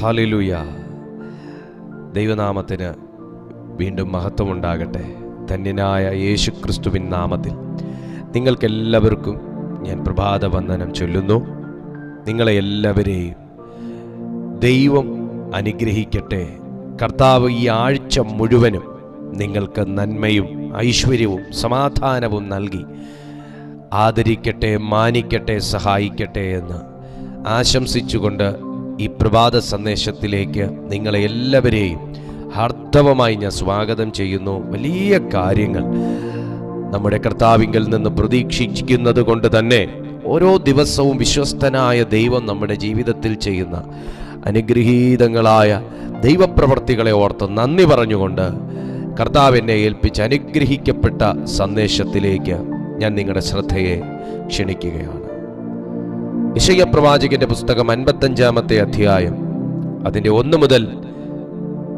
Hallelujah. ദൈവനാമത്തിന് വീണ്ടും മഹത്വമുണ്ടാകട്ടെ. ധന്യനായ യേശു ക്രിസ്തുവിൻ നാമത്തിൽ നിങ്ങൾക്കെല്ലാവർക്കും ഞാൻ പ്രഭാത വന്ദനം ചൊല്ലുന്നു. നിങ്ങളെ എല്ലാവരെയും ദൈവം അനുഗ്രഹിക്കട്ടെ. കർത്താവ് ഈ ആഴ്ച മുഴുവനും നിങ്ങൾക്ക് നന്മയും ഐശ്വര്യവും സമാധാനവും നൽകി ആദരിക്കട്ടെ മാനിക്കട്ടെ സഹായിക്കട്ടെ എന്ന് ആശംസിച്ചുകൊണ്ട് ഈ പ്രഭാത സന്ദേശത്തിലേക്ക് നിങ്ങളെ എല്ലാവരെയും ഹർത്തവമായി ഞാൻ സ്വാഗതം ചെയ്യുന്നു. വലിയ കാര്യങ്ങൾ നമ്മുടെ കർത്താവിങ്കിൽ നിന്ന് പ്രതീക്ഷിക്കുന്നത് കൊണ്ട് തന്നെ ഓരോ ദിവസവും വിശ്വസ്തനായ ദൈവം നമ്മുടെ ജീവിതത്തിൽ ചെയ്യുന്ന അനുഗ്രഹീതങ്ങളായ ദൈവപ്രവർത്തികളെ ഓർത്ത് നന്ദി പറഞ്ഞുകൊണ്ട് കർത്താവ് എന്നെ ഏൽപ്പിച്ച് അനുഗ്രഹിക്കപ്പെട്ട സന്ദേശത്തിലേക്ക് ഞാൻ നിങ്ങളുടെ ശ്രദ്ധയെ ക്ഷണിക്കുകയാണ്. ഇഷയ പ്രവാചകന്റെ പുസ്തകം അൻപത്തഞ്ചാമത്തെ അധ്യായം. അതിന്റെ ഒന്ന് മുതൽ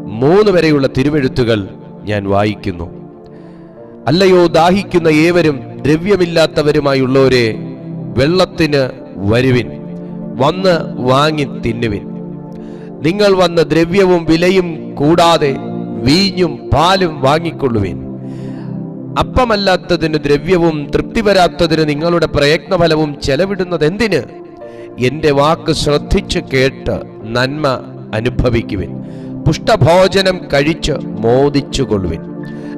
മൂന്ന് വരെയുള്ള തിരുവെഴുത്തുകൾ ഞാൻ വായിക്കുന്നു. അല്ലയോ ദാഹിക്കുന്ന ഏവരും ദ്രവ്യമില്ലാത്തവരുമായുള്ളവരെ വെള്ളത്തിന് വരുവിൻ വന്ന് വാങ്ങി തിന്നുവിൻ. നിങ്ങൾ വന്ന് ദ്രവ്യവും വിലയും കൂടാതെ വീഞ്ഞും പാലും വാങ്ങിക്കൊള്ളുവിൻ. അപ്പമല്ലാത്തതിന് ദ്രവ്യവും തൃപ്തി വരാത്തതിന് നിങ്ങളുടെ പ്രയത്നഫലവും ചെലവിടുന്നത് എന്തിന് എന്റെ വാക്ക് ശ്രദ്ധിച്ച് കേട്ട് നന്മ അനുഭവിക്കുവിൻ. പുഷ്ടഭോജനം കഴിച്ച് മോദിച്ചു കൊള്ളുവിൻ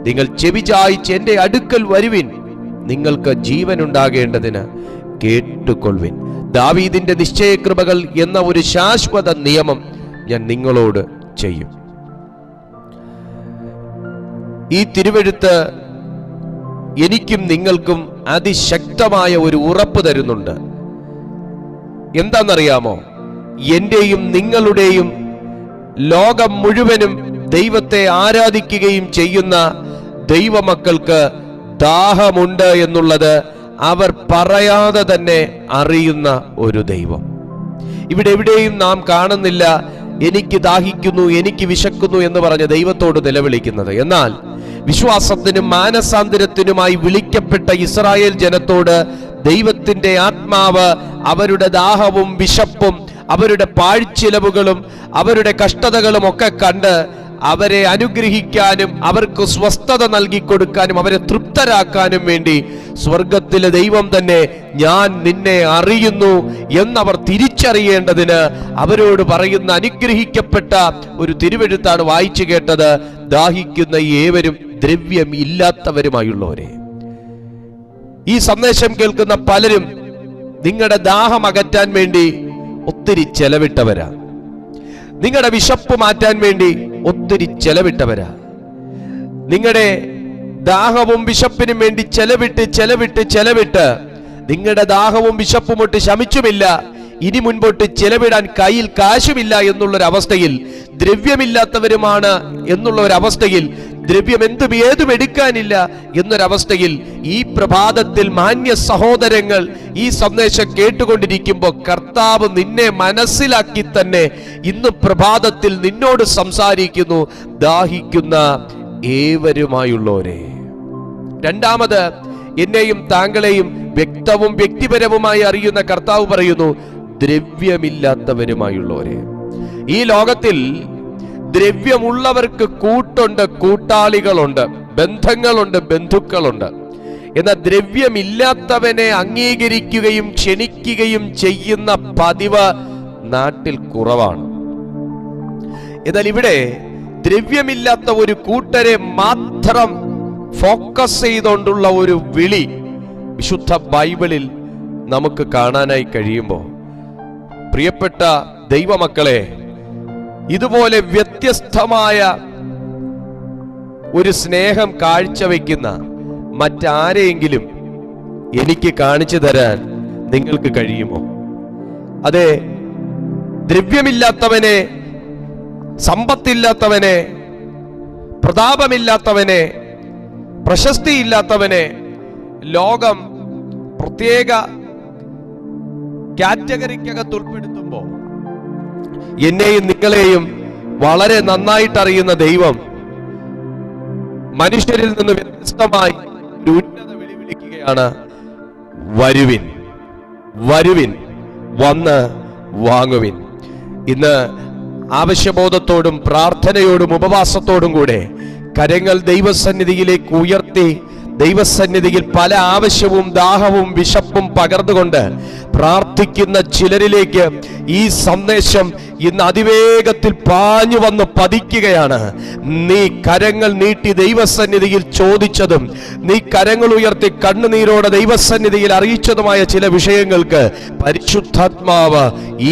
നിങ്ങൾ ചെവി എന്റെ അടുക്കൽ വരുവിൻ. നിങ്ങൾക്ക് ജീവൻ ഉണ്ടാകേണ്ടതിന് കേട്ടുകൊള്ളുവിൻ. ദാവീദിന്റെ നിശ്ചയകൃപകൾ എന്ന ഒരു ശാശ്വത നിയമം ഞാൻ നിങ്ങളോട് ചെയ്യും. ഈ തിരുവെഴുത്ത് എനിക്കും നിങ്ങൾക്കും അതിശക്തമായ ഒരു ഉറപ്പ് തരുന്നുണ്ട്. എന്താണെന്നറിയാമോ? എന്റെയും നിങ്ങളുടെയും ലോകം മുഴുവനും ദൈവത്തെ ആരാധിക്കുകയും ചെയ്യുന്ന ദൈവമക്കൾക്ക് ദാഹമുണ്ട് എന്നുള്ളത് അവർ പറയാതെ തന്നെ അറിയുന്ന ഒരു ദൈവം. ഇവിടെ എവിടെയും നാം കാണുന്നില്ല എനിക്ക് ദാഹിക്കുന്നു എനിക്ക് വിശക്കുന്നു എന്ന് പറഞ്ഞ് ദൈവത്തോട് നിലവിളിക്കുന്നത്. എന്നാൽ വിശ്വാസത്തിനും മാനസാന്തരത്തിനുമായി വിളിക്കപ്പെട്ട ഇസ്രായേൽ ജനത്തോട് ദൈവത്തിന്റെ ആത്മാവ് അവരുടെ ദാഹവും വിശപ്പും അവരുടെ പാഴ്ചിലവുകളും അവരുടെ കഷ്ടതകളും ഒക്കെ കണ്ട് അവരെ അനുഗ്രഹിക്കാനും അവർക്ക് സ്വസ്ഥത നൽകി കൊടുക്കാനും അവരെ തൃപ്തരാക്കാനും വേണ്ടി സ്വർഗത്തിലെ ദൈവം തന്നെ ഞാൻ നിന്നെ അറിയുന്നു എന്നവർ തിരിച്ചറിയേണ്ടതിന് അവരോട് പറയുന്ന അനുഗ്രഹിക്കപ്പെട്ട ഒരു തിരുവെഴുത്താണ് വായിച്ചു കേട്ടത്. ദാഹിക്കുന്ന ഏവരും ദ്രവ്യം ഇല്ലാത്തവരുമായുള്ളവരെ. ഈ സന്ദേശം കേൾക്കുന്ന പലരും നിങ്ങളുടെ ദാഹം അകറ്റാൻ വേണ്ടി ഒത്തിരി ചെലവിട്ടവരാ. നിങ്ങളുടെ വിശപ്പ് മാറ്റാൻ വേണ്ടി ഒത്തിരി ചെലവിട്ടവരാ. നിങ്ങളുടെ ദാഹവും വിശപ്പിനും വേണ്ടി ചെലവിട്ട് ചെലവിട്ട് ചെലവിട്ട് നിങ്ങളുടെ ദാഹവും വിശപ്പും ഒട്ട് ശമിച്ചുമില്ല. ഇനി മുൻപോട്ട് ചെലവിടാൻ കയ്യിൽ കാശുമില്ല എന്നുള്ളൊരവസ്ഥയിൽ ദ്രവ്യമില്ലാത്തവരുമാണ് എന്നുള്ള ഒരവസ്ഥയിൽ ദ്രവ്യം എന്തും ഏതും എടുക്കാനില്ല എന്നൊരവസ്ഥയിൽ ഈ പ്രഭാതത്തിൽ മാന്യ സഹോദരങ്ങൾ ഈ സന്ദേശം കേട്ടുകൊണ്ടിരിക്കുമ്പോൾ കർത്താവ് നിന്നെ മനസ്സിലാക്കി തന്നെ ഇന്ന് പ്രഭാതത്തിൽ നിന്നോട് സംസാരിക്കുന്നു ദാഹിക്കുന്ന ഏവരുമായുള്ളവരെ. രണ്ടാമത് എന്നെയും താങ്കളെയും വ്യക്തവും വ്യക്തിപരവുമായി അറിയുന്ന കർത്താവ് പറയുന്നു ദ്രവ്യമില്ലാത്തവരുമായുള്ളവരെ. ഈ ലോകത്തിൽ ദ്രവ്യമുള്ളവർക്ക് കൂട്ടുണ്ട് കൂട്ടാളികളുണ്ട് ബന്ധങ്ങളുണ്ട് ബന്ധുക്കളുണ്ട്. എന്നാൽ ദ്രവ്യമില്ലാത്തവനെ അംഗീകരിക്കുകയും ക്ഷണിക്കുകയും ചെയ്യുന്ന പതിവ് നാട്ടിൽ കുറവാണ്. എന്നാൽ ഇവിടെ ദ്രവ്യമില്ലാത്ത ഒരു കൂട്ടരെ മാത്രം ഫോക്കസ് ചെയ്തുകൊണ്ടുള്ള ഒരു വിളി വിശുദ്ധ ബൈബിളിൽ നമുക്ക് കാണാനായി കഴിയുമ്പോൾ. പ്രിയപ്പെട്ട ദൈവമക്കളെ ഇതുപോലെ വ്യത്യസ്തമായ ഒരു സ്നേഹം കാഴ്ചവെക്കുന്ന മറ്റാരെയെങ്കിലും എനിക്ക് കാണിച്ചു തരാൻ നിങ്ങൾക്ക് കഴിയുമോ? അതെ ദ്രവ്യമില്ലാത്തവനെ സമ്പത്തില്ലാത്തവനെ പ്രതാപമില്ലാത്തവനെ പ്രശസ്തിയില്ലാത്തവനെ ലോകം പ്രത്യേക കാറ്റഗറിക്കകത്ത് ഉൾപ്പെടുത്തുമ്പോൾ എന്നെയും നിങ്ങളെയും വളരെ നന്നായിട്ട് അറിയുന്ന ദൈവം മനുഷ്യരിൽ നിന്ന് വ്യത്യസ്തമായി ഒരു ഉന്നത വരുവിൻ. വരുവിൻ വന്ന് വാങ്ങുവിൻ. ഇന്ന് ആവശ്യബോധത്തോടും പ്രാർത്ഥനയോടും ഉപവാസത്തോടും കൂടെ കരങ്ങൾ ദൈവസന്നിധിയിലേക്ക് ഉയർത്തി ദൈവസന്നിധിയിൽ പല ആവശ്യവും ദാഹവും വിശപ്പും പകർന്നുകൊണ്ട് പ്രാർത്ഥിക്കുന്ന ചിലരിലേക്ക് ഈ സന്ദേശം ഇന്ന് അതിവേഗത്തിൽ പാഞ്ഞു വന്ന് പതിക്കുകയാണ്. നീ കരങ്ങൾ നീട്ടി ദൈവസന്നിധിയിൽ ചോദിച്ചതും നീ കരങ്ങൾ ഉയർത്തി കണ്ണുനീരോടെ ദൈവസന്നിധിയിൽ അറിയിച്ചതുമായ ചില വിഷയങ്ങൾക്ക് പരിശുദ്ധാത്മാവ്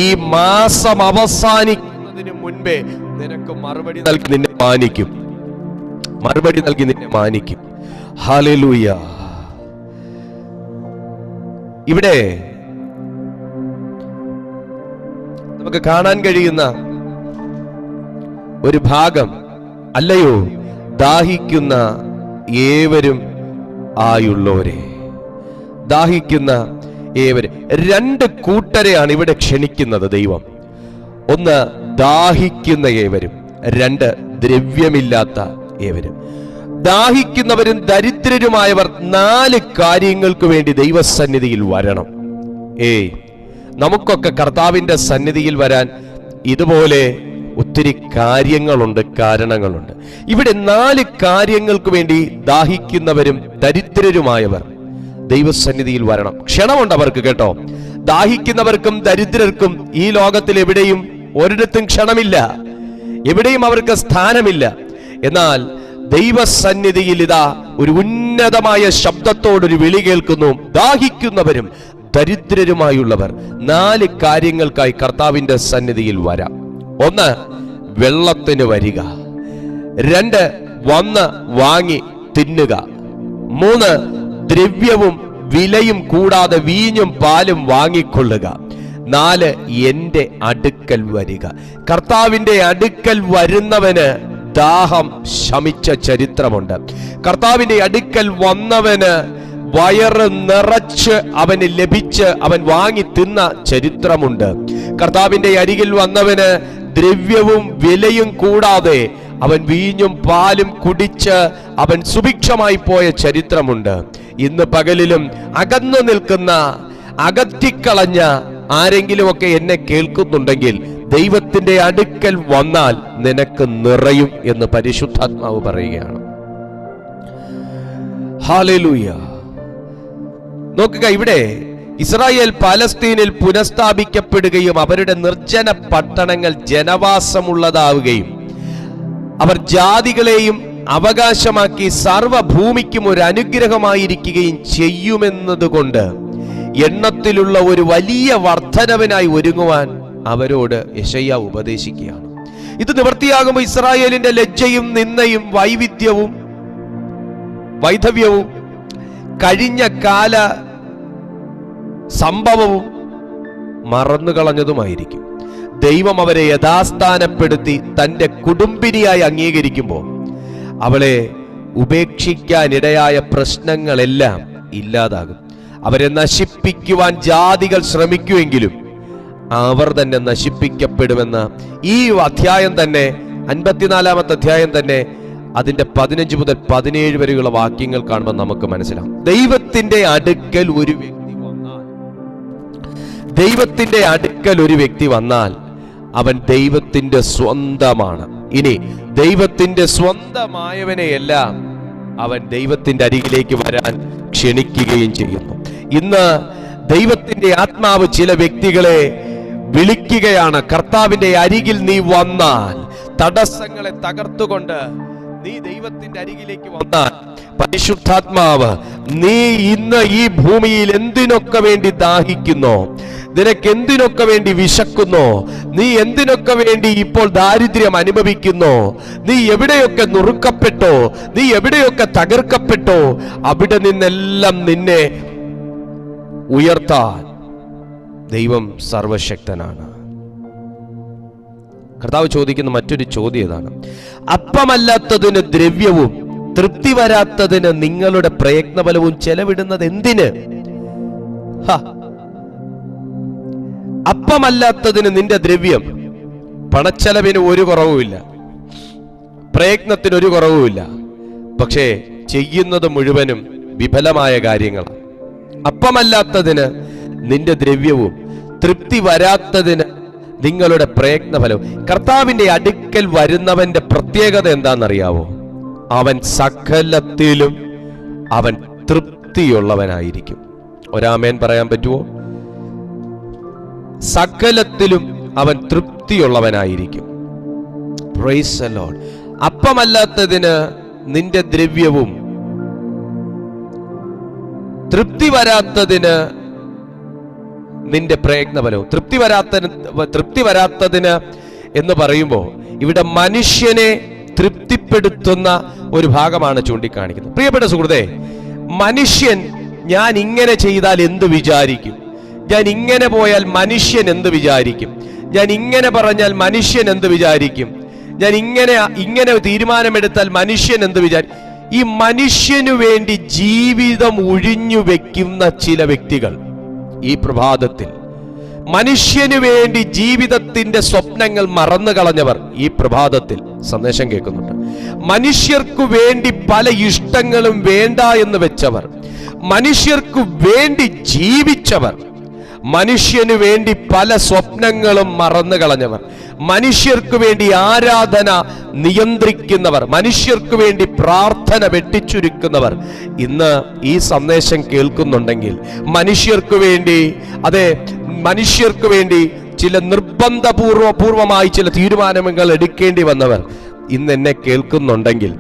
ഈ മാസം അവസാനിക്കുന്നതിന് മുൻപേ നിനക്ക് മറുപടി നൽകി നിന്നെ മാനിക്കും. മറുപടി നൽകി നിന്നെ മാനിക്കും. ഹാലലൂയ ഇവിടെ നമുക്ക് കാണാൻ കഴിയുന്ന ഒരു ഭാഗം അല്ലയോ? ദാഹിക്കുന്ന ഏവരും ആയുള്ളവരെ. ദാഹിക്കുന്ന ഏവരും. രണ്ട് കൂട്ടരെയാണ് ഇവിടെ ക്ഷണിക്കുന്നത് ദൈവം. ഒന്ന് ദാഹിക്കുന്ന ഏവരും രണ്ട് ദ്രവ്യമില്ലാത്ത ഏവരും. ദാഹിക്കുന്നവരും ദരിദ്രരുമായവർ നാല് കാര്യങ്ങൾക്ക് വേണ്ടി ദൈവസന്നിധിയിൽ വരണം. ഏയ് നമുക്കൊക്കെ കർത്താവിന്റെ സന്നിധിയിൽ വരാൻ ഇതുപോലെ ഒത്തിരി കാര്യങ്ങളുണ്ട് കാരണങ്ങളുണ്ട്. ഇവിടെ നാല് കാര്യങ്ങൾക്ക് വേണ്ടി ദാഹിക്കുന്നവരും ദരിദ്രരുമായവർ ദൈവസന്നിധിയിൽ വരണം. ക്ഷണമുണ്ട് അവർക്ക് കേട്ടോ. ദാഹിക്കുന്നവർക്കും ദരിദ്രർക്കും ഈ ലോകത്തിൽ എവിടെയും ഒരിടത്തും ക്ഷണമില്ല. എവിടെയും അവർക്ക് സ്ഥാനമില്ല. എന്നാൽ ദൈവസന്നിധിയിൽ ഇതാ ഒരു ഉന്നതമായ ശബ്ദത്തോടൊരു വിളി കേൾക്കുന്നു. ദാഹിക്കുന്നവരും ദരിദ്രരുമായുള്ളവർ. നാല് കാര്യങ്ങൾക്കായി കർത്താവിന്റെ സന്നിധിയിൽ വരാം. ഒന്ന് വെള്ളത്തിന് വരിക. രണ്ട് വന്ന് വാങ്ങി തിന്നുക. മൂന്ന് ദ്രവ്യവും വിലയും കൂടാതെ വീഞ്ഞും പാലും വാങ്ങിക്കൊള്ളുക. നാല് എന്റെ അടുക്കൽ വരിക. കർത്താവിന്റെ അടുക്കൽ വരുന്നവന് ദാഹം ശമിച്ച ചരിത്രമുണ്ട്. കർത്താവിന്റെ അടുക്കൽ വന്നവന് വയറ് നിറച്ച് അവന് ലഭിച്ച് അവൻ വാങ്ങി തിന്ന ചരിത്രമുണ്ട്. കർത്താവിന്റെ അരികിൽ വന്നവന് ദ്രവ്യവും വിലയും കൂടാതെ അവൻ വീഞ്ഞും പാലും കുടിച്ച് അവൻ സുഭിക്ഷമായി പോയ ചരിത്രമുണ്ട്. ഇന്ന് പകലിലും അകന്നു നിൽക്കുന്ന അകറ്റിക്കളഞ്ഞ ആരെങ്കിലുമൊക്കെ എന്നെ കേൾക്കുന്നുണ്ടെങ്കിൽ ദൈവത്തിന്റെ അടുക്കൽ വന്നാൽ നിനക്ക് നിറയും എന്ന് പരിശുദ്ധാത്മാവ് പറയുകയാണ്. ഹാലലൂയ നോക്കുക ഇവിടെ ഇസ്രായേൽ പലസ്തീനിൽ പുനഃസ്ഥാപിക്കപ്പെടുകയും അവരുടെ നിർജന പട്ടണങ്ങൾ ജനവാസമുള്ളതാവുകയും അവർ ജാതികളെയും അവകാശമാക്കി സർവഭൂമിക്കും ഒരു അനുഗ്രഹമായിരിക്കുകയും ചെയ്യുമെന്നതുകൊണ്ട് എണ്ണത്തിലുള്ള ഒരു വലിയ വർധനവിനായി ഒരുങ്ങുവാൻ അവരോട് യശയ്യ ഉപദേശിക്കുകയാണ്. ഇത് നിവർത്തിയാകുമ്പോൾ ഇസ്രായേലിന്റെ ലജ്ജയും നിന്നയും വൈവിധ്യവും വൈധവ്യവും കഴിഞ്ഞ കാല സംഭവവും മറന്നുകളഞ്ഞതുമായിരിക്കും ദൈവം അവരെ യഥാസ്ഥാനപ്പെടുത്തി തന്റെ കുടുംബിനിയായി അംഗീകരിക്കുമ്പോൾ അവളെ ഉപേക്ഷിക്കാനിടയായ പ്രശ്നങ്ങളെല്ലാം ഇല്ലാതാകും. അവരെ നശിപ്പിക്കുവാൻ ജാതികൾ ശ്രമിക്കുമെങ്കിലും അവർ തന്നെ നശിപ്പിക്കപ്പെടുമെന്ന ഈ അധ്യായം തന്നെ അൻപത്തിനാലാമത്തെ അധ്യായം തന്നെ അതിന്റെ പതിനഞ്ച് മുതൽ പതിനേഴ് വരെയുള്ള വാക്യങ്ങൾ കാണുമ്പോൾ നമുക്ക് മനസ്സിലാവും. ദൈവത്തിന്റെ അടുക്കൽ ഒരു വ്യക്തി വന്നാൽ ദൈവത്തിന്റെ അടുക്കൽ ഒരു വ്യക്തി വന്നാൽ അവൻ ദൈവത്തിന്റെ സ്വന്തമാണ്. ഇനി ദൈവത്തിന്റെ സ്വന്തമായവനെയെല്ലാം അവൻ ദൈവത്തിന്റെ അരികിലേക്ക് വരാൻ ക്ഷണിക്കുകയും ചെയ്യുന്നു. ഇന്ന് ദൈവത്തിന്റെ ആത്മാവ് ചില വ്യക്തികളെ വിളിക്കുകയാണ്. കർത്താവിന്റെ അരികിൽ നീ വന്നാൽ തടസ്സങ്ങളെ തകർത്തുകൊണ്ട് നീ ദൈവത്തിന്റെ അരികിലേക്ക് വന്നാൽ പരിശുദ്ധാത്മാവ് നീ ഇന്ന് ഈ ഭൂമിയിൽ എന്തിനൊക്കെ വേണ്ടി ദാഹിക്കുന്നു? നിനക്ക് എന്തിനൊക്കെ വേണ്ടി വിശക്കുന്നു? നീ എന്തിനൊക്കെ വേണ്ടി ഇപ്പോൾ ദാരിദ്ര്യം അനുഭവിക്കുന്നു? നീ എവിടെയൊക്കെ നുറുക്കപ്പെട്ടോ? നീ എവിടെയൊക്കെ തകർക്കപ്പെട്ടോ? അവിടെ നിന്നെല്ലാം നിന്നെ ഉയർത്താൻ ദൈവം സർവശക്തനാണ്. കർത്താവ് ചോദിക്കുന്ന മറ്റൊരു ചോദ്യം ഇതാണ്. അപ്പമല്ലാത്തതിന് ദ്രവ്യവും തൃപ്തി വരാത്തതിന് നിങ്ങളുടെ പ്രയത്നബലവും ചെലവിടുന്നത് എന്തിന്. അപ്പമല്ലാത്തതിന് നിന്റെ ദ്രവ്യം പണച്ചെലവിന് ഒരു കുറവുമില്ല. പ്രയത്നത്തിന് ഒരു കുറവുമില്ല. പക്ഷേ ചെയ്യുന്നത് മുഴുവനും വിഫലമായ കാര്യങ്ങളാണ്. അപ്പമല്ലാത്തതിന് നിന്റെ ദ്രവ്യവും തൃപ്തി വരാത്തതിന് നിങ്ങളുടെ പ്രയത്നഫലവും കർത്താവിന്റെ അടുക്കൽ വരുന്നവന്റെ പ്രത്യേകത എന്താണെന്നറിയാവോ? അവൻ സകലത്തിലും അവൻ തൃപ്തിയുള്ളവനായിരിക്കും. ഒരാമേൻ പറയാൻ പറ്റുമോ? സകലത്തിലും അവൻ തൃപ്തിയുള്ളവനായിരിക്കും. അപ്പമല്ലാത്തതിന് നിന്റെ ദ്രവ്യവും തൃപ്തി വരാത്തതിന് നിന്റെ പ്രയത്നഫലവും. തൃപ്തി വരാത്ത തൃപ്തി വരാത്തതിന് എന്ന് പറയുമ്പോൾ ഇവിടെ മനുഷ്യനെ തൃപ്തിപ്പെടുത്തുന്ന ഒരു ഭാഗമാണ് ചൂണ്ടിക്കാണിക്കുന്നത്. പ്രിയപ്പെട്ട സുഹൃത്തെ മനുഷ്യൻ ഞാൻ ഇങ്ങനെ ചെയ്താൽ എന്ത് വിചാരിക്കും? ഞാൻ ഇങ്ങനെ പോയാൽ മനുഷ്യൻ എന്ത് വിചാരിക്കും? ഞാൻ ഇങ്ങനെ പറഞ്ഞാൽ മനുഷ്യൻ എന്ത് വിചാരിക്കും? ഞാൻ ഇങ്ങനെ ഇങ്ങനെ തീരുമാനമെടുത്താൽ മനുഷ്യൻ എന്ത് വിചാരിക്കും ഈ മനുഷ്യനു വേണ്ടി ജീവിതം ഒഴിഞ്ഞു വെക്കുന്ന ചില വ്യക്തികൾ. ഈ പ്രഭാതത്തിൽ. മനുഷ്യനു വേണ്ടി ജീവിതത്തിന്റെ സ്വപ്നങ്ങൾ മറന്നു കളഞ്ഞവർ ഈ പ്രഭാതത്തിൽ. സന്ദേശം കേൾക്കുന്നുണ്ട്. മനുഷ്യർക്കു വേണ്ടി പല ഇഷ്ടങ്ങളും വേണ്ട എന്ന് വെച്ചവർ. മനുഷ്യർക്കു വേണ്ടി ജീവിച്ചവർ. മനുഷ്യനു വേണ്ടി പല സ്വപ്നങ്ങളും മറന്നു കളഞ്ഞവർ. മനുഷ്യർക്ക് വേണ്ടി ആരാധന നിയന്ത്രിക്കുന്നവർ. മനുഷ്യർക്ക് വേണ്ടി പ്രാർത്ഥന വെട്ടിച്ചുരുക്കുന്നവർ. ഇന്ന് ഈ സന്ദേശം കേൾക്കുന്നുണ്ടെങ്കിൽ മനുഷ്യർക്ക് വേണ്ടി അതെ മനുഷ്യർക്ക് വേണ്ടി ചില നിർബന്ധപൂർവപൂർവമായി ചില തീരുമാനങ്ങൾ എടുക്കേണ്ടി വന്നവർ ഇന്ന് എന്നെ കേൾക്കുന്നുണ്ടെങ്കിൽ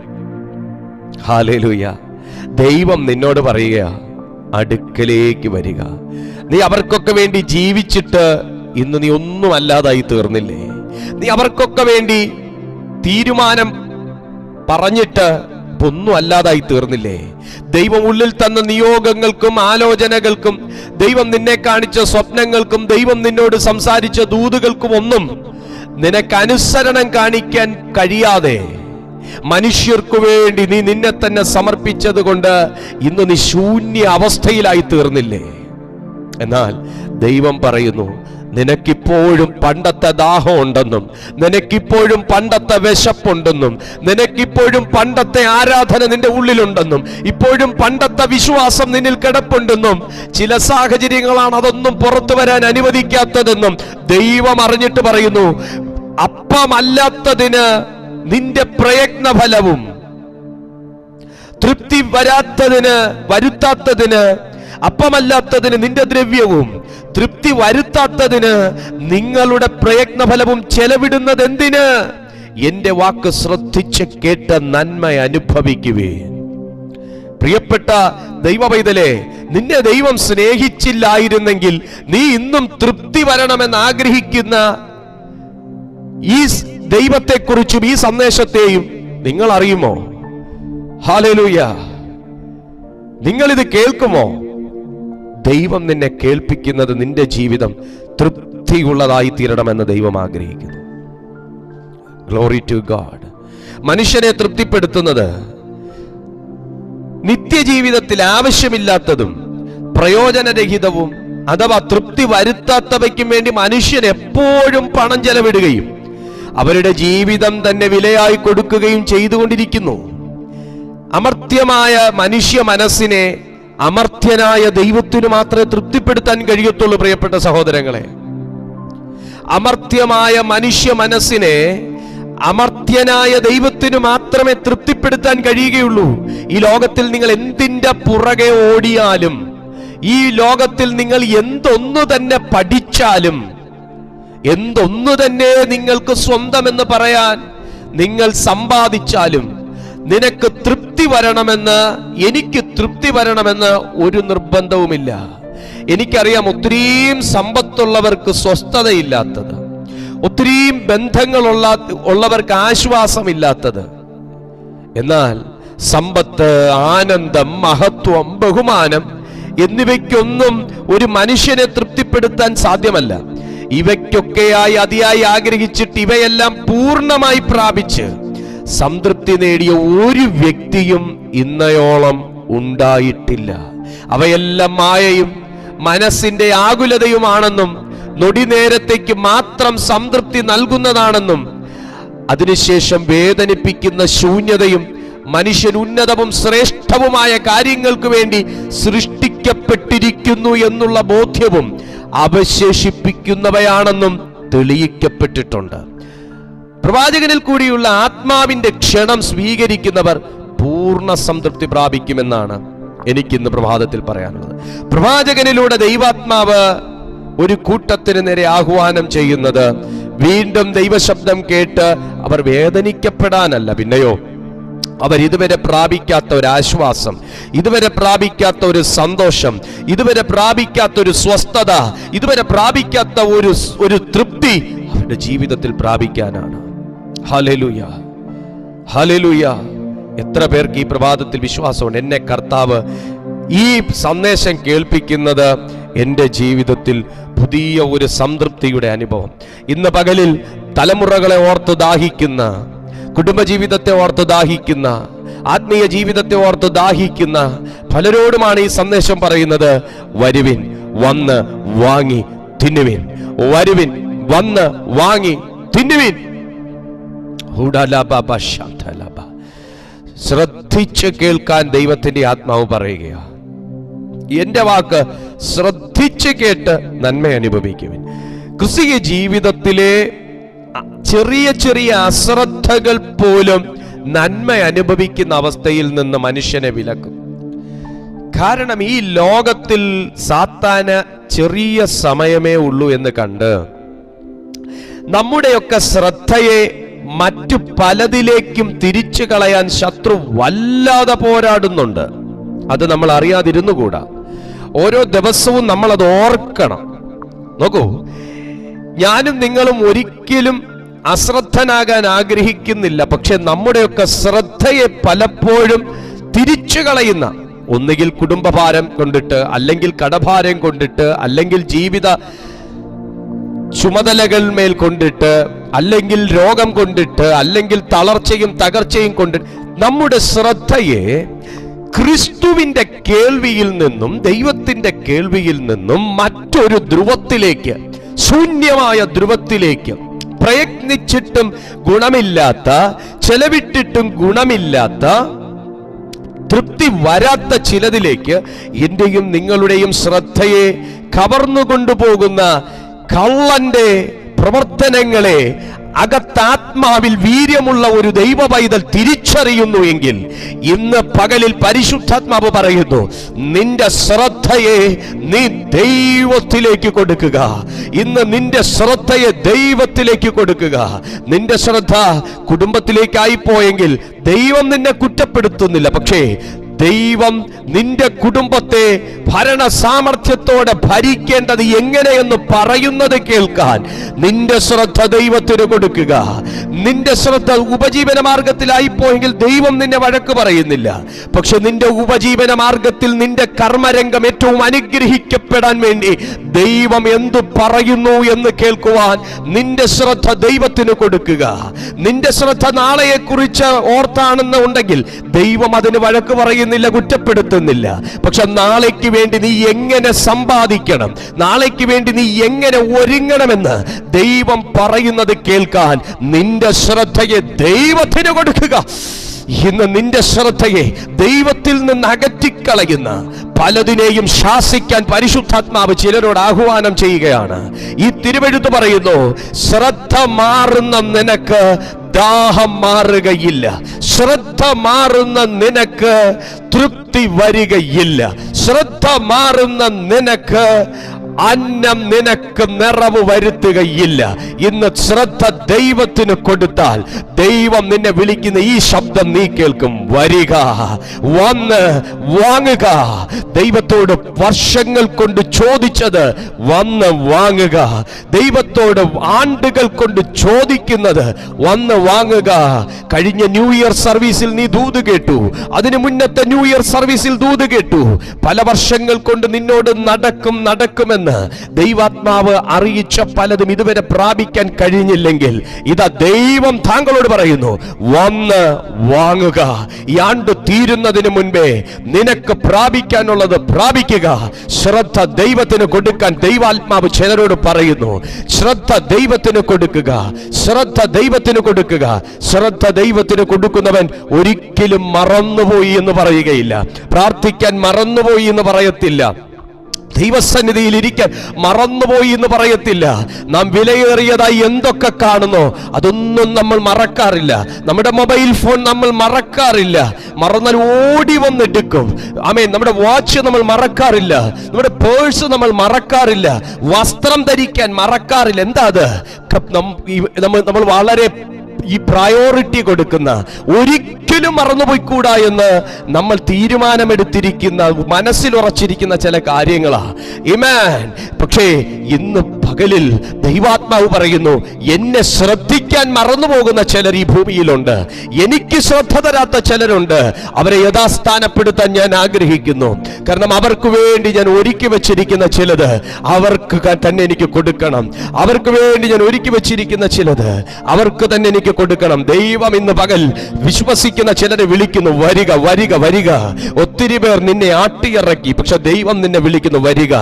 ഹാലേലൂയ ദൈവം നിന്നോട് പറയുക അടുക്കലേക്ക് വരിക. നീ അവർക്കൊക്കെ വേണ്ടി ജീവിച്ചിട്ട് ഇന്ന് നീ ഒന്നും അല്ലാതായി തീർന്നില്ലേ? നീ അവർക്കൊക്കെ വേണ്ടി തീരുമാനം പറഞ്ഞിട്ട് ഒന്നും അല്ലാതായി തീർന്നില്ലേ? ദൈവം ഉള്ളിൽ തന്ന നിയോഗങ്ങൾക്കും ആലോചനകൾക്കും ദൈവം നിന്നെ കാണിച്ച സ്വപ്നങ്ങൾക്കും ദൈവം നിന്നോട് സംസാരിച്ച ദൂതുകൾക്കും ഒന്നും നിനക്ക് അനുസരണം കാണിക്കാൻ കഴിയാതെ മനുഷ്യർക്കു വേണ്ടി നീ നിന്നെ തന്നെ സമർപ്പിച്ചത് കൊണ്ട് ഇന്ന് നീ ശൂന്യ അവസ്ഥയിലായി തീർന്നില്ലേ? എന്നാൽ ദൈവം പറയുന്നു നിനക്കിപ്പോഴും പണ്ടത്തെ ദാഹം ഉണ്ടെന്നും നിനക്കിപ്പോഴും പണ്ടത്തെ വിശപ്പുണ്ടെന്നും നിനക്കിപ്പോഴും പണ്ടത്തെ ആരാധന നിന്റെ ഉള്ളിലുണ്ടെന്നും ഇപ്പോഴും പണ്ടത്തെ വിശ്വാസം നിന്നിൽ കിടപ്പുണ്ടെന്നും ചില സാഹചര്യങ്ങളാണ് അതൊന്നും പുറത്തു വരാൻ അനുവദിക്കാത്തതെന്നും ദൈവം അറിഞ്ഞിട്ട് പറയുന്നു അപ്പമല്ലാത്തതിന് നിന്റെ പ്രയത്ന ഫലവും തൃപ്തി വരാത്തതിന് വരുത്താത്തതിന് അപ്പമല്ലാത്തതിന് നിന്റെ ദ്രവ്യവും തൃപ്തി വരുത്താത്തതിന് നിങ്ങളുടെ പ്രയത്നഫലവും ചെലവിടുന്നത് എന്തിന് എന്റെ വാക്ക് ശ്രദ്ധിച്ച് കേട്ട നന്മ അനുഭവിക്കുവേ പ്രിയപ്പെട്ട ദൈവവൈതലെ നിന്നെ ദൈവം സ്നേഹിച്ചില്ലായിരുന്നെങ്കിൽ നീ ഇന്നും തൃപ്തി വരണമെന്ന് ആഗ്രഹിക്കുന്ന ഈ ദൈവത്തെക്കുറിച്ചും ഈ സന്ദേശത്തെയും നിങ്ങൾ അറിയുമോ ഹാലലൂയ നിങ്ങളിത് കേൾക്കുമോ? ദൈവം നിന്നെ കേൾപ്പിക്കുന്നത് നിന്റെ ജീവിതം തൃപ്തിയുള്ളതായി തീരണമെന്ന് ദൈവം ആഗ്രഹിക്കുന്നു. ഗ്ലോറി ടു ഗാഡ് മനുഷ്യനെ തൃപ്തിപ്പെടുത്തുന്നത് നിത്യജീവിതത്തിൽ ആവശ്യമില്ലാത്തതും പ്രയോജനരഹിതവും അഥവാ തൃപ്തി വരുത്താത്തവയ്ക്കും വേണ്ടി മനുഷ്യൻ എപ്പോഴും പണം ചെലവിടുകയും അവരുടെ ജീവിതം തന്നെ വിലയായി കൊടുക്കുകയും ചെയ്തുകൊണ്ടിരിക്കുന്നു. അമർത്യമായ മനുഷ്യ മനസ്സിനെ അമർത്യനായ ദൈവത്തിനു മാത്രമേ തൃപ്തിപ്പെടുത്താൻ കഴിയത്തുള്ളൂ പ്രിയപ്പെട്ട സഹോദരങ്ങളെ. അമർത്യമായ മനുഷ്യ മനസ്സിനെ അമർത്യനായ ദൈവത്തിനു മാത്രമേ തൃപ്തിപ്പെടുത്താൻ കഴിയുകയുള്ളൂ. ഈ ലോകത്തിൽ നിങ്ങൾ എന്തിന്റെ പുറകെ ഓടിയാലും ഈ ലോകത്തിൽ നിങ്ങൾ എന്തൊന്നു തന്നെ പഠിച്ചാലും എന്തൊന്നു തന്നെ നിങ്ങൾക്ക് സ്വന്തമെന്ന് പറയാൻ നിങ്ങൾ സമ്പാദിച്ചാലും നിനക്ക് തൃപ്തി വരണമെന്ന് എനിക്ക് തൃപ്തി വരണമെന്ന് ഒരു നിർബന്ധവുമില്ല. എനിക്കറിയാം ഒത്തിരിയും സമ്പത്തുള്ളവർക്ക് സ്വസ്ഥതയില്ലാത്തത് ഒത്തിരിയും ബന്ധങ്ങളുള്ള ഉള്ളവർക്ക് ആശ്വാസമില്ലാത്തത്. എന്നാൽ സമ്പത്ത് ആനന്ദം മഹത്വം ബഹുമാനം എന്നിവയ്ക്കൊന്നും ഒരു മനുഷ്യനെ തൃപ്തിപ്പെടുത്താൻ സാധ്യമല്ല. ഇവയ്ക്കൊക്കെയായി അതിയായി ആഗ്രഹിച്ചിട്ട് ഇവയെല്ലാം പൂർണമായി പ്രാപിച്ച് സംതൃപ്തി നേടിയ ഒരു വ്യക്തിയും ഇന്നയോളം ഉണ്ടായിട്ടില്ല. അവയെല്ലാം മായയും മനസ്സിന്റെ ആകുലതയുമാണെന്നും നൊടി നേരത്തേക്ക് മാത്രം സംതൃപ്തി നൽകുന്നതാണെന്നും അതിനുശേഷം വേദനിപ്പിക്കുന്ന ശൂന്യതയും മനുഷ്യൻ ഉന്നതവും ശ്രേഷ്ഠവുമായ കാര്യങ്ങൾക്ക് വേണ്ടി സൃഷ്ടിക്കപ്പെട്ടിരിക്കുന്നു എന്നുള്ള ബോധ്യവും അവശേഷിപ്പിക്കുന്നവയാണെന്നും തെളിയിക്കപ്പെട്ടിട്ടുണ്ട്. പ്രവാചകനിൽ കൂടിയുള്ള ആത്മാവിന്റെ ക്ഷണം സ്വീകരിക്കുന്നവർ പൂർണ സംതൃപ്തി പ്രാപിക്കുമെന്നാണ് എനിക്കിന്ന് പ്രഭാതത്തിൽ പറയാനുള്ളത്. പ്രവാചകനിലൂടെ ദൈവാത്മാവ് ഒരു കൂട്ടത്തിന് നേരെ ആഹ്വാനം ചെയ്യുന്നത് വീണ്ടും ദൈവശബ്ദം കേട്ട് അവർ വേദനിക്കപ്പെടാനല്ല. പിന്നെയോ അവർ ഇതുവരെ പ്രാപിക്കാത്ത ഒരു ആശ്വാസം ഇതുവരെ പ്രാപിക്കാത്ത ഒരു സന്തോഷം ഇതുവരെ പ്രാപിക്കാത്ത ഒരു സ്വസ്ഥത ഇതുവരെ പ്രാപിക്കാത്ത ഒരു ഒരു തൃപ്തി അവരുടെ ജീവിതത്തിൽ പ്രാപിക്കാനാണ്. ഹലലുയ ഹലലുയ എത്ര പേർക്ക് ഈ പ്രഭാതത്തിൽ വിശ്വാസമുണ്ട്? എന്നെ കർത്താവ് ഈ സന്ദേശം കേൾപ്പിക്കുന്നത് എന്റെ ജീവിതത്തിൽ പുതിയ ഒരു സംതൃപ്തിയുടെ അനുഭവം. ഇന്ന് പകലിൽ തലമുറകളെ ഓർത്ത് ദാഹിക്കുന്ന കുടുംബജീവിതത്തെ ഓർത്ത് ദാഹിക്കുന്ന ആത്മീയ ജീവിതത്തെ ഓർത്ത് ദാഹിക്കുന്ന പലരോടുമാണ് ഈ സന്ദേശം പറയുന്നത്. വരുവിൻ വന്ന് വാങ്ങി തിന്നുവിൻ. വരുവിൻ വന്ന് വാങ്ങി തിന്നുവിൻ. ശ്രദ്ധിച്ച് കേൾക്കാൻ ദൈവത്തിന്റെ ആത്മാവ് പറയുകയാണ് എന്റെ വാക്ക് ശ്രദ്ധിച്ച് കേട്ട് നന്മ അനുഭവിക്കുവിൻ. ക്രിസ്തീയ ജീവിതത്തിലെ ചെറിയ ചെറിയ അശ്രദ്ധകൾ പോലും നന്മ അനുഭവിക്കുന്ന അവസ്ഥയിൽ നിന്ന് മനുഷ്യനെ വിലക്കും. കാരണം ഈ ലോകത്തിൽ സാത്താന് ചെറിയ സമയമേ ഉള്ളൂ എന്ന് കണ്ട് നമ്മുടെയൊക്കെ ശ്രദ്ധയെ മറ്റു പലതിലേക്കും തിരിച്ചു കളയാൻ ശത്രു വല്ലാതെ പോരാടുന്നുണ്ട്. അത് നമ്മൾ അറിയാതിരുന്നുകൂടാ. ഓരോ ദിവസവും നമ്മൾ അത് ഓർക്കണം. നോക്കൂ ഞാനും നിങ്ങളും ഒരിക്കലും അശ്രദ്ധനാകാൻ ആഗ്രഹിക്കുന്നില്ല. പക്ഷെ നമ്മുടെയൊക്കെ ശ്രദ്ധയെ പലപ്പോഴും തിരിച്ചു കളയുന്ന ഒന്നുകിൽ കുടുംബഭാരം കൊണ്ടിട്ട് അല്ലെങ്കിൽ കടഭാരം കൊണ്ടിട്ട് അല്ലെങ്കിൽ ജീവിത ചുമതലകൾ മേൽ കൊണ്ടിട്ട് അല്ലെങ്കിൽ രോഗം കൊണ്ടിട്ട് അല്ലെങ്കിൽ തളർച്ചയും തകർച്ചയും കൊണ്ടിട്ട് നമ്മുടെ ശ്രദ്ധയെ ക്രിസ്തുവിന്റെ കേൾവിയിൽ നിന്നും ദൈവത്തിന്റെ കേൾവിയിൽ നിന്നും മറ്റൊരു ധ്രുവത്തിലേക്ക് ശൂന്യമായ ധ്രുവത്തിലേക്ക് പ്രയത്നിച്ചിട്ടും ഗുണമില്ലാത്ത ചെലവിട്ടിട്ടും ഗുണമില്ലാത്ത തൃപ്തി വരാത്ത ചിലതിലേക്ക് എന്റെയും നിങ്ങളുടെയും ശ്രദ്ധയെ കവർന്നു കൊണ്ടുപോകുന്ന കള്ളന്റെ പ്രവർത്തനങ്ങളെ അകത്താത്മാവിൽ വീര്യമുള്ള ഒരു ദൈവ പൈതൽ തിരിച്ചറിയുന്നു എങ്കിൽ ഇന്ന് പകലിൽ പരിശുദ്ധാത്മാവ് പറയുന്നു നിന്റെ ശ്രദ്ധയെ നീ ദൈവത്തിലേക്ക് കൊടുക്കുക. ഇന്ന് നിന്റെ ശ്രദ്ധയെ ദൈവത്തിലേക്ക് കൊടുക്കുക. നിന്റെ ശ്രദ്ധ കുടുംബത്തിലേക്കായി പോയെങ്കിൽ ദൈവം നിന്നെ കുറ്റപ്പെടുത്തുന്നില്ല. പക്ഷേ ദൈവം നിന്റെ കുടുംബത്തെ ഭരണ സാമർഥ്യത്തോടെ ഭരിക്കേണ്ടത് എങ്ങനെയെന്ന് പറയുന്നത് കേൾക്കാൻ നിന്റെ ശ്രദ്ധ ദൈവത്തിന് കൊടുക്കുക. നിന്റെ ശ്രദ്ധ ഉപജീവന മാർഗത്തിലായി പോയെങ്കിൽ ദൈവം നിന്നെ വഴക്ക് പറയുന്നില്ല. പക്ഷെ നിന്റെ ഉപജീവന മാർഗത്തിൽ നിന്റെ കർമ്മരംഗം ഏറ്റവും അനുഗ്രഹിക്കപ്പെടാൻ വേണ്ടി ദൈവം എന്തു പറയുന്നു എന്ന് കേൾക്കുവാൻ നിന്റെ ശ്രദ്ധ ദൈവത്തിന് കൊടുക്കുക. നിന്റെ ശ്രദ്ധ നാളെയെ കുറിച്ച് ഓർത്താണെന്ന് ഉണ്ടെങ്കിൽ ദൈവം അതിന് വഴക്ക് പറയുന്നില്ല കുറ്റപ്പെടുത്തുന്നില്ല. പക്ഷെ നാളേക്ക് വേണ്ടി നീ എങ്ങനെ സമ്പാദിക്കണം? നാളേക്ക് വേണ്ടി നീ എങ്ങനെ ഒരുങ്ങണമെന്ന് ദൈവം പറയുന്നത് കേൾക്കാൻ നിന്റെ ശ്രദ്ധയെ ദൈവത്തിന് കൊടുക്കുക. ഇന്ന് നിന്റെ ശ്രദ്ധയെ ദൈവത്തിൽ നിന്ന് അകറ്റിക്കളയുന്ന പലതിനെയും ശാസിക്കാൻ പരിശുദ്ധാത്മാവ് ചിലരോട് ആഹ്വാനം ചെയ്യുകയാണ്. ഈ തിരുവെഴുത്ത് പറയുന്നു ശ്രദ്ധ മാറുന്ന നിനക്ക് ദാഹം മാറുകയില്ല. ശ്രദ്ധ മാറുന്ന നിനക്ക് തൃപ്തി വരികയില്ല. ശ്രദ്ധ മാറുന്ന നിനക്ക് അന്നം നിനക്ക് നിറവ് വരുത്തുകയില്ല. ഇന്ന് ശ്രദ്ധ ദൈവത്തിന് കൊടുത്താൽ ദൈവം നിന്നെ വിളിക്കുന്ന ഈ ശബ്ദം നീ കേൾക്കും. വരിക വന്ന് വാങ്ങുക. ദൈവത്തോട് വർഷങ്ങൾ കൊണ്ട് ചോദിച്ചത് വന്ന് വാങ്ങുക. ദൈവത്തോട് ആണ്ടുകൾ കൊണ്ട് ചോദിക്കുന്നത് വന്ന് വാങ്ങുക. കഴിഞ്ഞ ന്യൂ ഇയർ സർവീസിൽ നീ ദൂത് കേട്ടു. അതിനു മുന്നത്തെ ന്യൂ ഇയർ സർവീസിൽ ദൂത് കേട്ടു. പല വർഷങ്ങൾ കൊണ്ട് നിന്നോട് നടക്കും നടക്കുമെന്ന് ദൈവാത്മാവ് അറിയിച്ച പലതും ഇതുവരെ പ്രാപിക്കാൻ കഴിഞ്ഞില്ലെങ്കിൽ ഇതാ ദൈവം താങ്കളോട് പറയുന്നു വന്ന് വാങ്ങുക. ഈ ആണ്ട് തീരുന്നതിന് മുൻപേ നിനക്ക് പ്രാപിക്കാനുള്ളത് പ്രാപിക്കുക. ശ്രദ്ധ ദൈവത്തിന് കൊടുക്കാൻ ദൈവാത്മാവ് ചിലരോട് പറയുന്നു ശ്രദ്ധ ദൈവത്തിന് കൊടുക്കുക. ശ്രദ്ധ ദൈവത്തിന് കൊടുക്കുക. ശ്രദ്ധ ദൈവത്തിന് കൊടുക്കുന്നവൻ ഒരിക്കലും മറന്നുപോയി എന്ന് പറയുകയില്ല. പ്രാർത്ഥിക്കാൻ മറന്നുപോയി എന്ന് പറയത്തില്ല. ദൈവസന്നിധിയിൽ ഇരിക്കാൻ മറന്നുപോയി എന്ന് പറയത്തില്ല. നാം വിലയേറിയതായി എന്തൊക്കെ കാണുന്നോ അതൊന്നും നമ്മൾ മറക്കാറില്ല. നമ്മുടെ മൊബൈൽ ഫോൺ നമ്മൾ മറക്കാറില്ല. മറന്നാൽ ഓടി വന്നെടുക്കും. ആമേ നമ്മുടെ വാച്ച് നമ്മൾ മറക്കാറില്ല. നമ്മുടെ പേഴ്സ് നമ്മൾ മറക്കാറില്ല. വസ്ത്രം ധരിക്കാൻ മറക്കാറില്ല. എന്താ അത്? നമ്മൾ വളരെ ഈ പ്രയോറിറ്റി കൊടുക്കുന്ന ഒരിക്കലും മറന്നുപോയിക്കൂടാ എന്ന് നമ്മൾ തീരുമാനമെടുത്തിരിക്കുന്ന മനസ്സിൽ ഉറച്ചിരിക്കുന്ന ചില കാര്യങ്ങളാ. ഇമാൻ പക്ഷേ ഇന്ന് പകലിൽ ദൈവാത്മാവ് പറയുന്നു എന്നെ ശ്രദ്ധിക്കാൻ മറന്നുപോകുന്ന ചിലർ ഈ ഭൂമിയിലുണ്ട്. എനിക്ക് ശ്രദ്ധ തരാത്ത ചിലരുണ്ട്. അവരെ യഥാസ്ഥാനപ്പെടുത്താൻ ഞാൻ ആഗ്രഹിക്കുന്നു. കാരണം അവർക്ക് വേണ്ടി ഞാൻ ഒരുക്കി വെച്ചിരിക്കുന്ന ചിലത് അവർക്ക് തന്നെ എനിക്ക് കൊടുക്കണം. അവർക്ക് വേണ്ടി ഞാൻ ഒരുക്കി വെച്ചിരിക്കുന്ന ചിലത് അവർക്ക് തന്നെ എനിക്ക് കൊടുക്കണം. ദൈവം ഇന്ന് പകൽ വിശ്വസിക്കുന്ന ചിലരെ വിളിക്കുന്നു വരിക വരിക വരിക. ഒത്തിരി പേർ നിന്നെ ആട്ടിയിറക്കി പക്ഷെ ദൈവം നിന്നെ വിളിക്കുന്നു വരിക.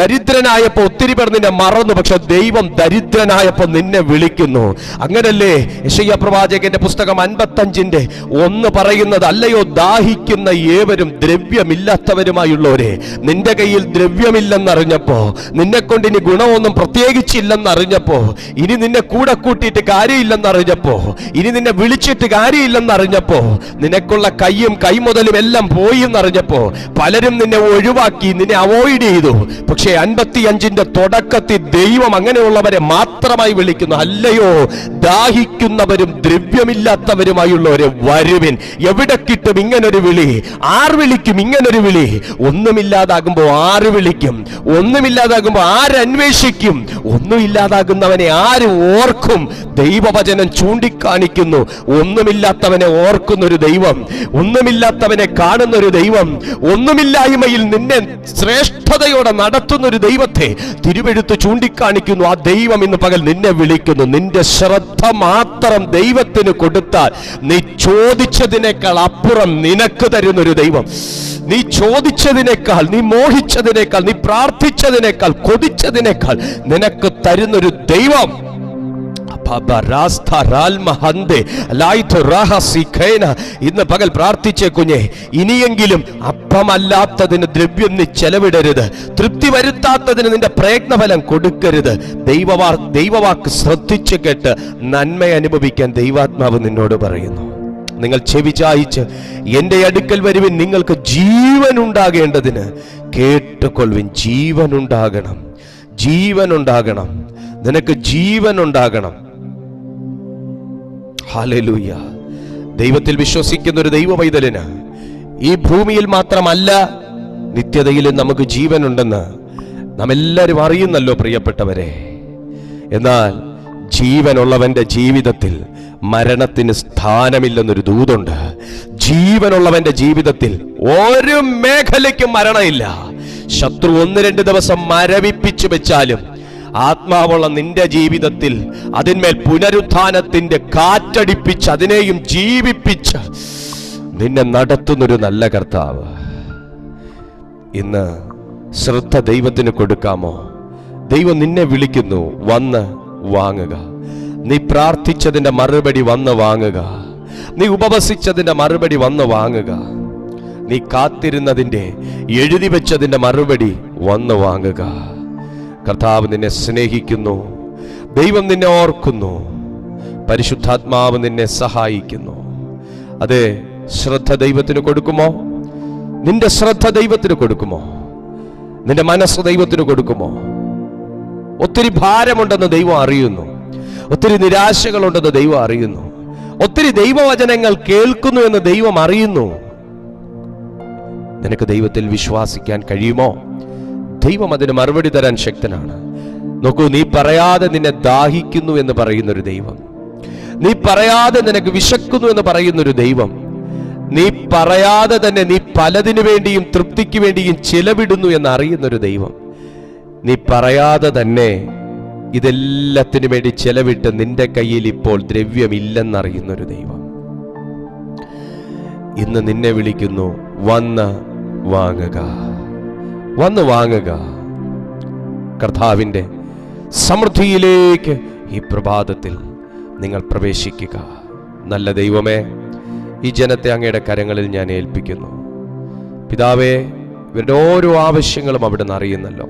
ദരിദ്രനായപ്പോ ഒത്തിരി പേർ നിന്നെ മറന്നു പക്ഷെ ദൈവം ദരിദ്രനായപ്പോൾ നിന്നെ വിളിക്കുന്നു. അങ്ങനല്ലേ? യശയ്യ പ്രവാചകന്റെ പുസ്തകം അൻപത്തഞ്ചിന്റെ ഒന്ന് പറയുന്നത് അല്ലയോ ദാഹിക്കുന്ന ഏവരും ദ്രവ്യമില്ലാത്തവരുമായുള്ളവരെ നിന്റെ കയ്യിൽ ദ്രവ്യമില്ലെന്നറിഞ്ഞപ്പോ നിന്നെ കൊണ്ട് ഇനി ഗുണമൊന്നും പ്രത്യേകിച്ചില്ലെന്നറിഞ്ഞപ്പോ ഇനി നിന്നെ കൂടെ കൂട്ടിയിട്ട് കാര്യമില്ലെന്നറിഞ്ഞപ്പോ ഇനി നിന്നെ വിളിച്ചിട്ട് കാര്യമില്ലെന്നറിഞ്ഞപ്പോ നിനക്കുള്ള കൈയും കൈമുതലും എല്ലാം പോയി എന്നറിഞ്ഞപ്പോ പലരും നിന്നെ ഒഴിവാക്കി നിന്നെ അവോയ്ഡ് ചെയ്തു. പക്ഷേ അൻപത്തി അഞ്ചിന്റെ തുടക്കത്തിൽ ദൈവം അങ്ങനെയുള്ളവരെ മാത്രമായി വിളിക്കുന്നു. അല്ലയോ ദാഹിക്കുന്നവരും ദ്രവ്യമില്ലാത്തവരുമായുള്ളവരെ വരുവിൻ. എവിടെ കിട്ടും ഇങ്ങനൊരു വിളി? ആർ വിളിക്കും ഇങ്ങനൊരു വിളി? ഒന്നുമില്ലാതാകുമ്പോൾ ആര് വിളിക്കും? ഒന്നുമില്ലാതാകുമ്പോൾ ആരന്വേഷിക്കും ഒന്നുമില്ലാതാകുന്നവനെ ആര് ഓർക്കും? ദൈവവചനം ചൂണ്ടിക്കാണിക്കുന്നു. ഒന്നുമില്ലാത്തവനെ ഓർക്കുന്നൊരു ദൈവം. ഒന്നുമില്ലാത്തവനെ കാണുന്നൊരു ദൈവം. ഒന്നുമില്ലായ്മയിൽ നിന്നെ ശ്രേഷ്ഠതയോടെ നടത്തുന്ന ഒരു ദൈവത്തെ തിരുവെഴുത്ത് ചൂണ്ടിക്കാണിക്കുന്നു ആ ദൈവം ഇന്ന് പകൽ നിന്നെ വിളിക്കുന്നു. നിന്റെ ശ്രദ്ധ മാത്രം ദൈവത്തിന് കൊടുത്താൽ നീ ചോദിച്ചതിനേക്കാൾ അപ്പുറം നിനക്ക് തരുന്നൊരു ദൈവം. നീ ചോദിച്ചതിനേക്കാൾ നീ മോഹിച്ചതിനേക്കാൾ നീ പ്രാർത്ഥിച്ചതിനേക്കാൾ കൊതിച്ചതിനേക്കാൾ നിനക്ക് തരുന്നൊരു ദൈവം. ഇന്ന് പകൽ പ്രാർത്ഥിച്ചേ കുഞ്ഞെ ഇനിയെങ്കിലും അപ്പമല്ലാത്തതിന് ദ്രവ്യം നീ ചെലവിടരുത്. തൃപ്തി വരുത്താത്തതിന് നിന്റെ പ്രയത്നഫലം കൊടുക്കരുത്. ദൈവവാ ദൈവവാക്ക് ശ്രദ്ധിച്ചു കേട്ട് നന്മ അനുഭവിക്കാൻ ദൈവാത്മാവ് നിന്നോട് പറയുന്നു. നിങ്ങൾ ചെവിചായിച്ച് എന്റെ അടുക്കൽ വരുവിൻ നിങ്ങൾക്ക് ജീവൻ ഉണ്ടാകേണ്ടതിന് കേട്ടുകൊള്ളുവിൻ. ജീവൻ ഉണ്ടാകണം നിനക്ക് ജീവൻ ഉണ്ടാകണം ഹാലലൂയ. ദൈവത്തിൽ വിശ്വസിക്കുന്ന ഒരു ദൈവ പൈതലിന് ഈ ഭൂമിയിൽ മാത്രമല്ല നിത്യതയിലും നമുക്ക് ജീവനുണ്ടെന്ന് നാം എല്ലാവരും അറിയുന്നല്ലോ പ്രിയപ്പെട്ടവരെ. എന്നാൽ ജീവനുള്ളവന്റെ ജീവിതത്തിൽ മരണത്തിന് സ്ഥാനമില്ലെന്നൊരു ദൂതുണ്ട്. ജീവനുള്ളവന്റെ ജീവിതത്തിൽ ഒരു മേഖലയ്ക്കും മരണമില്ല. ശത്രു ഒന്ന് രണ്ട് ദിവസം മരവിപ്പിച്ചു വെച്ചാലും ആത്മാവുള്ള നിന്റെ ജീവിതത്തിൽ അതിന്മേൽ പുനരുത്ഥാനത്തിന്റെ കാറ്റടിപ്പിച്ച് അതിനെയും ജീവിപ്പിച്ച് നിന്നെ നടത്തുന്നൊരു നല്ല കർത്താവ്. ഇന്ന് ശ്രദ്ധ ദൈവത്തിന് കൊടുക്കാമോ? ദൈവം നിന്നെ വിളിക്കുന്നു വന്ന് വാങ്ങുക. നീ പ്രാർത്ഥിച്ചതിന്റെ മറുപടി വന്ന് വാങ്ങുക. നീ ഉപവസിച്ചതിന്റെ മറുപടി വന്ന് വാങ്ങുക. നീ കാത്തിരുന്നതിന്റെ എഴുതി വെച്ചതിന്റെ മറുപടി വന്ന് വാങ്ങുക. കർത്താവ് നിന്നെ സ്നേഹിക്കുന്നു. ദൈവം നിന്നെ ഓർക്കുന്നു. പരിശുദ്ധാത്മാവ് നിന്നെ സഹായിക്കുന്നു. അതെ ശ്രദ്ധ ദൈവത്തിന് കൊടുക്കുമോ? നിന്റെ ശ്രദ്ധ ദൈവത്തിന് കൊടുക്കുമോ? നിന്റെ മനസ്സ് ദൈവത്തിന് കൊടുക്കുമോ? ഒത്തിരി ഭാരമുണ്ടെന്ന് ദൈവം അറിയുന്നു. ഒത്തിരി നിരാശകളുണ്ടെന്ന് ദൈവം അറിയുന്നു. ഒത്തിരി ദൈവവചനങ്ങൾ കേൾക്കുന്നു എന്ന് ദൈവം അറിയുന്നു. നിനക്ക് ദൈവത്തിൽ വിശ്വാസിക്കാൻ കഴിയുമോ? ദൈവം അതിന് മറുപടി തരാൻ ശക്തനാണ്. നോക്കൂ നീ പറയാതെ നിന്നെ ദാഹിക്കുന്നു എന്ന് പറയുന്ന ഒരു ദൈവം. നീ പറയാതെ നിനക്ക് വിശക്കുന്നു എന്ന് പറയുന്ന ഒരു ദൈവം. നീ പറയാതെ തന്നെ നീ പലതിനു വേണ്ടിയും തൃപ്തിക്ക് വേണ്ടിയും ചിലവിടുന്നു എന്ന് അറിയുന്ന ഒരു ദൈവം. നീ പറയാതെ തന്നെ ഇതെല്ലാത്തിനു വേണ്ടി ചെലവിട്ട് നിന്റെ കയ്യിൽ ഇപ്പോൾ ദ്രവ്യമില്ലെന്നറിയുന്ന ഒരു ദൈവം. ഇന്ന് നിന്നെ വിളിക്കുന്നു വന്ന് വാങ്ങുക. വന്ന് വാങ്ങുക. കർത്താവിന്റെ സമൃദ്ധിയിലേക്ക് ഈ പ്രഭാതത്തിൽ നിങ്ങൾ പ്രവേശിക്കുക. നല്ല ദൈവമേ ഈ ജനത്തെ അങ്ങയുടെ കരങ്ങളിൽ ഞാൻ ഏൽപ്പിക്കുന്നു. പിതാവേ ഇവരുടെ ഓരോ ആവശ്യങ്ങളും അവിടുന്ന് അറിയുന്നല്ലോ.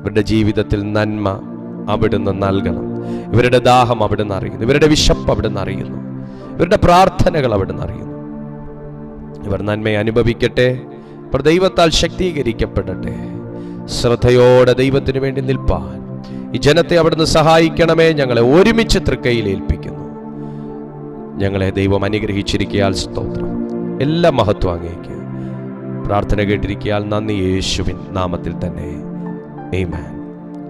ഇവരുടെ ജീവിതത്തിൽ നന്മ അവിടുന്ന് നൽകണം. ഇവരുടെ ദാഹം അവിടുന്ന് അറിയുന്നു. ഇവരുടെ വിശപ്പ് അവിടുന്ന് അറിയുന്നു. ഇവരുടെ പ്രാർത്ഥനകൾ അവിടുന്ന് അറിയുന്നു. ഇവർ നന്മയെ അനുഭവിക്കട്ടെ. ദൈവത്താൽ ശക്തീകരിക്കപ്പെടട്ടെ. ശ്രദ്ധയോടെ ദൈവത്തിന് വേണ്ടി നിൽപ്പാൻ. ഈ ജനത്തെ അവിടുന്ന് സഹായിക്കണമേ. ഞങ്ങളെ ഒരുമിച്ച് തൃക്കൈയിൽ ഏൽപ്പിക്കുന്നു. ഞങ്ങളെ ദൈവം അനുഗ്രഹിച്ചിരിക്കയാൽ സ്തോത്രം. എല്ലാ മഹത്വം അങ്ങേക്ക്. പ്രാർത്ഥന കേട്ടിരിക്കയാൽ നന്ദി യേശുവിൻ നാമത്തിൽ തന്നെ. Amen.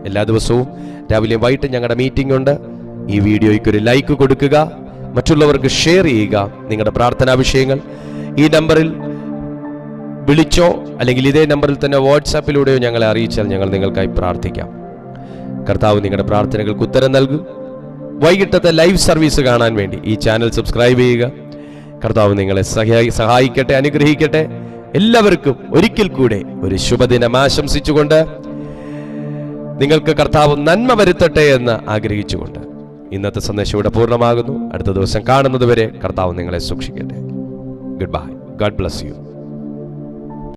എല്ലാ ദിവസവും രാവിലെ വൈകിട്ട് ഞങ്ങളുടെ മീറ്റിംഗ് ഉണ്ട്. ഈ വീഡിയോയ്ക്ക് ഒരു ലൈക്ക് കൊടുക്കുക. മറ്റുള്ളവർക്ക് ഷെയർ ചെയ്യുക. നിങ്ങളുടെ പ്രാർത്ഥനാ വിഷയങ്ങൾ ഈ നമ്പറിൽ വിളിച്ചോ അല്ലെങ്കിൽ ഇതേ നമ്പറിൽ തന്നെ വാട്സാപ്പിലൂടെയോ ഞങ്ങളെ അറിയിച്ചാൽ ഞങ്ങൾ നിങ്ങൾക്കായി പ്രാർത്ഥിക്കാം. കർത്താവ് നിങ്ങളുടെ പ്രാർത്ഥനകൾക്ക് ഉത്തരം നൽകും. വൈകിട്ടത്തെ ലൈവ് സർവീസ് കാണാൻ വേണ്ടി ഈ ചാനൽ സബ്സ്ക്രൈബ് ചെയ്യുക. കർത്താവ് നിങ്ങളെ സഹായി സഹായിക്കട്ടെ അനുഗ്രഹിക്കട്ടെ. എല്ലാവർക്കും ഒരിക്കൽ കൂടെ ഒരു ശുഭദിനം ആശംസിച്ചുകൊണ്ട് നിങ്ങൾക്ക് കർത്താവ് നന്മ വരുത്തട്ടെ എന്ന് ആഗ്രഹിച്ചുകൊണ്ട് ഇന്നത്തെ സന്ദേശം ഇവിടെ പൂർണമാകുന്നു. അടുത്ത ദിവസം കാണുന്നതുവരെ കർത്താവ് നിങ്ങളെ സൂക്ഷിക്കട്ടെ. Good bye God bless you